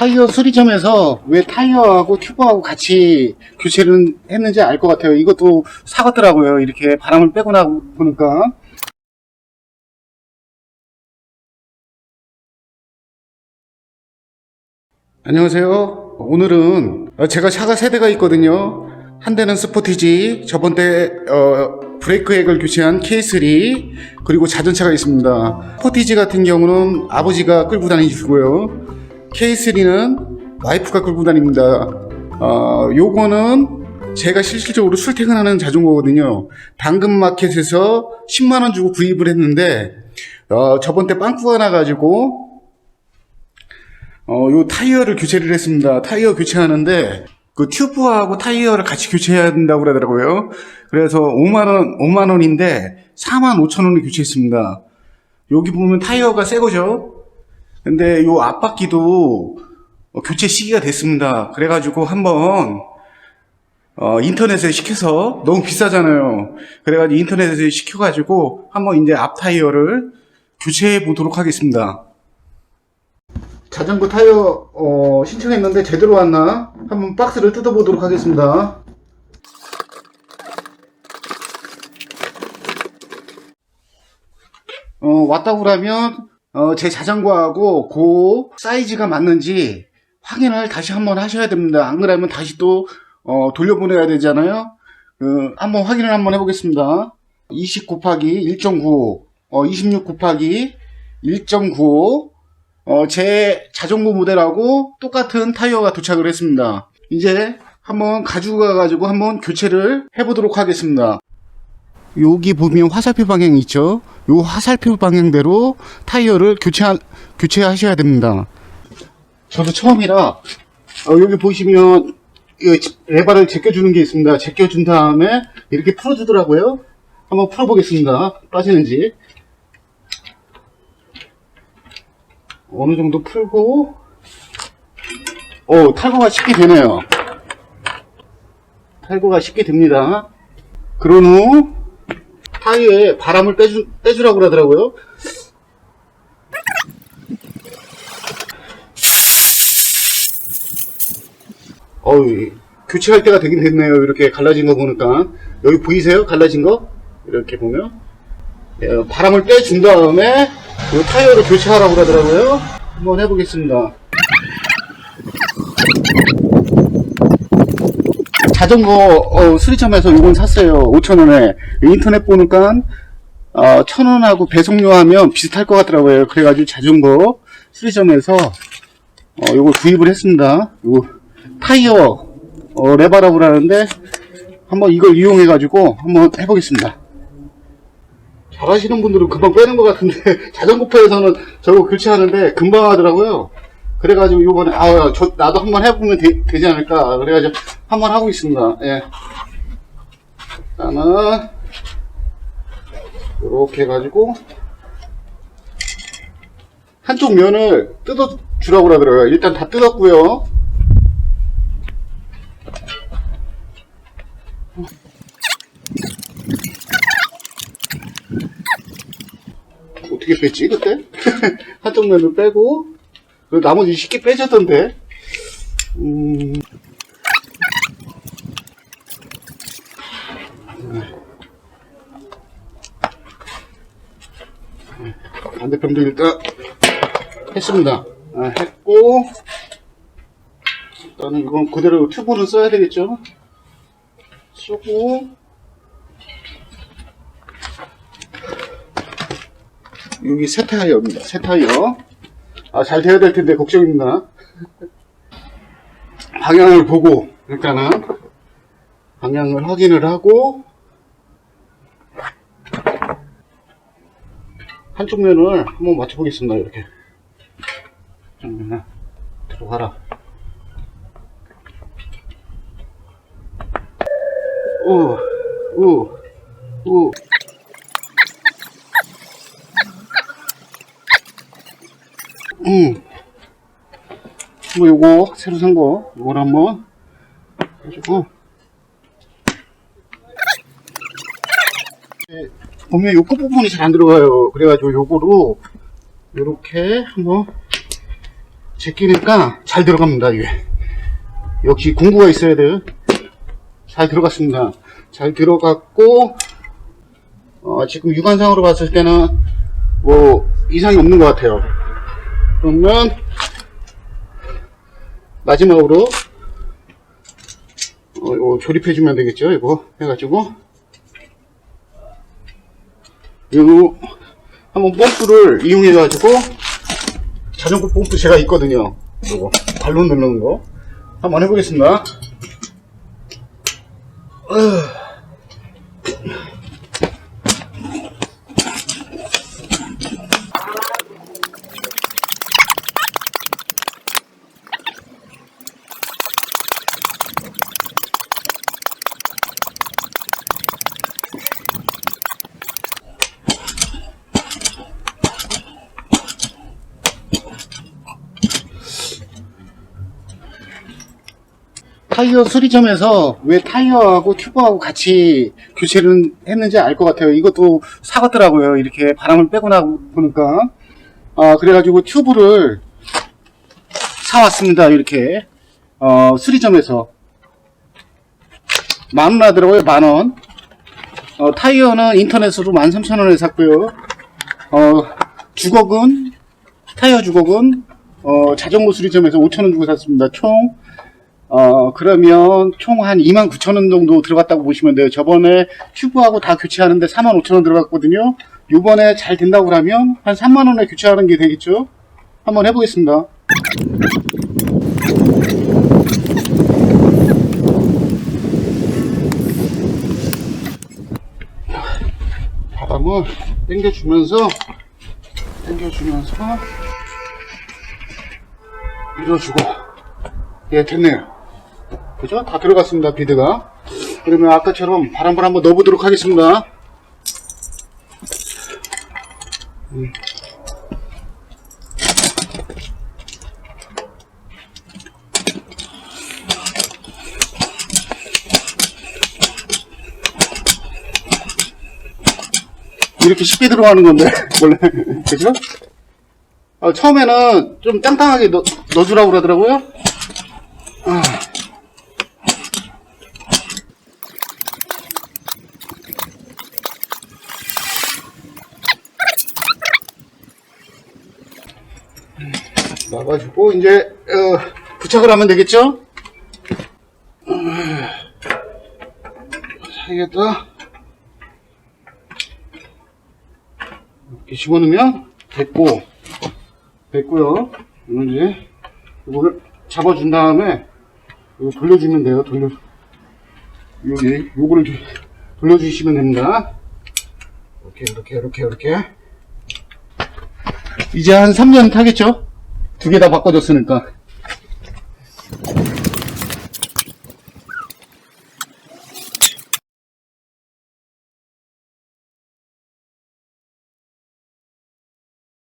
타이어 수리점에서 왜 타이어하고 튜브하고 같이 교체를 했는지 알 것 같아요. 이것도 사갔더라고요. 이렇게 바람을 빼고 나 보니까. 안녕하세요. 오늘은 어, 제가 차가 세 대가 있거든요. 한 대는 스포티지, 저번 때 어, 브레이크 액을 교체한 K3, 그리고 자전차가 있습니다. 스포티지 같은 경우는 아버지가 끌고 다니시고요. K3는 와이프가 끌고 다닙니다. 어, 요거는 제가 실질적으로 출퇴근하는 자전거거든요. 당근마켓에서 10만원 주고 구입을 했는데, 어, 저번 때 빵꾸가 나가지고, 어, 요 타이어를 교체를 했습니다. 타이어 교체하는데, 그 튜브하고 타이어를 같이 교체해야 된다고 그러더라고요. 그래서 5만원, 5만원인데, 4만 5천원을 교체했습니다. 여기 보면 타이어가 새 거죠? 근데 요 앞바퀴도 어, 교체 시기가 됐습니다. 그래가지고 한번, 어, 인터넷에 시켜서, 너무 비싸잖아요. 그래가지고 인터넷에 시켜가지고, 한번 이제 앞 타이어를 교체해 보도록 하겠습니다. 자전거 타이어 어, 신청했는데 제대로 왔나? 한번 박스를 뜯어보도록 하겠습니다. 어, 왔다고 그러면 어, 제 자전거하고 그 사이즈가 맞는지 확인을 다시 한번 하셔야 됩니다. 안 그러면 다시 또 어, 돌려보내야 되잖아요. 그, 한번 확인을 한번 해보겠습니다. 20 곱하기 1.95, 어, 26 곱하기 1.95, 어, 제 자전거 모델하고 똑같은 타이어가 도착을 했습니다. 이제 한번 가지고 가가지고 한번 교체를 해보도록 하겠습니다. 여기 보면 화살표 방향 있죠? 요 화살표 방향대로 타이어를 교체, 교체하셔야 됩니다. 저도 처음이라, 어, 여기 보시면, 이 레바를 제껴주는 게 있습니다. 제껴준 다음에 이렇게 풀어주더라고요. 한번 풀어보겠습니다. 빠지는지. 어느 정도 풀고, 오, 탈거가 쉽게 되네요. 탈거가 쉽게 됩니다. 그런 후, 타이어에 바람을 빼주, 빼주라고 그러더라고요. 어우, 교체할 때가 되긴 됐네요. 이렇게 갈라진 거 보니까. 여기 보이세요? 갈라진 거? 이렇게 보면. 예, 바람을 빼준 다음에 이 타이어를 교체하라고 그러더라고요. 한번 해보겠습니다. 자전거 어, 수리점에서 이건 샀어요. 5,000원에. 인터넷 보니까 어, 1,000원하고 배송료 하면 비슷할 것 같더라고요. 그래가지고 자전거 수리점에서 어, 이걸 구입을 했습니다. 요 타이어 어, 레바라고 하는데 한번 이걸 이용해가지고 한번 해보겠습니다. 잘하시는 분들은 금방 빼는 것 같은데 자전거파에서는 저거 교체하는데 금방 하더라고요. 그래가지고 이번에 아, 저 나도 한번 해보면 되, 지 않을까 그래가지고 한번 하고 있습니다. 예. 일단은 이렇게 해가지고 한쪽 면을 뜯어 주라고 그러더라고요. 일단 다 뜯었고요. 어떻게 뺐지 그때? 한쪽 면을 빼고 그리고 나머지 쉽게 빼졌던데 음... 반대편도 일단 했습니다 아, 했고 일단은 이건 그대로 튜브는 써야 되겠죠 쓰고 여기 새 타이어입니다. 새 타이어. 아, 잘 돼야 될 텐데 걱정입니다. 방향을 보고 일단은 방향을 확인을 하고 한쪽 면을 한번 맞춰보겠습니다. 이렇게. 음, 들어가라. 오, 오, 오. 음. 뭐 요거 새로 산 거 요걸 한번 해주고 네, 보면 요 끝부분이 잘 안 들어가요 그래가지고 요거로 요렇게 한번 제끼니까 잘 들어갑니다, 이게. 역시 공구가 있어야 돼. 잘 들어갔습니다. 잘 들어갔고, 어, 지금 육안상으로 봤을 때는 뭐 이상이 없는 것 같아요. 그러면 마지막으로 어, 이거 조립해주면 되겠죠, 이거 해가지고 이거 한번 펌프를 이용해가지고 자전거 펌프 제가 있거든요. 이거 발로 누르는 거 한번 해보겠습니다. 타이어 수리점에서 왜 타이어하고 튜브하고 같이 교체를 했는지 알 것 같아요. 이것도 사갔더라고요. 이렇게 바람을 빼고 나 보니까. 아, 그래가지고 튜브를 사왔습니다. 이렇게. 어, 수리점에서. 만원 하더라고요. 만 원. 어, 타이어는 인터넷으로 13,000원에 샀고요. 어, 주걱은, 타이어 주걱은, 어, 자전거 수리점에서 5,000원 주고 샀습니다. 총, 어, 그러면 총 한 29,000원 정도 들어갔다고 보시면 돼요. 저번에 튜브하고 다 교체하는데 45,000원 들어갔거든요. 요번에 잘 된다고 그러면 한 3만 원에 교체하는 게 되겠죠? 한번 해보겠습니다. 바람을 당겨주면서, 당겨주면서, 밀어주고, 예, 됐네요. 그죠? 다 들어갔습니다, 비드가. 그러면 아까처럼 바람을 한번 넣어보도록 하겠습니다. 음. 이렇게 쉽게 들어가는 건데, 원래. 그죠? 어, 처음에는 좀 짱짱하게 넣, 넣어주라고 그러더라고요. 놔가지고 이제 어, 부착을 하면 되겠죠? 사이에다 이렇게 집어넣으면 됐고 됐고요. 이제 이거를 잡아준 다음에 이거 돌려주면 돼요. 돌려 여기 요거를 좀 돌려주시면 됩니다. 이렇게 이렇게 이렇게 이렇게 이제 한 3년 타겠죠? 두 개 다 바꿔줬으니까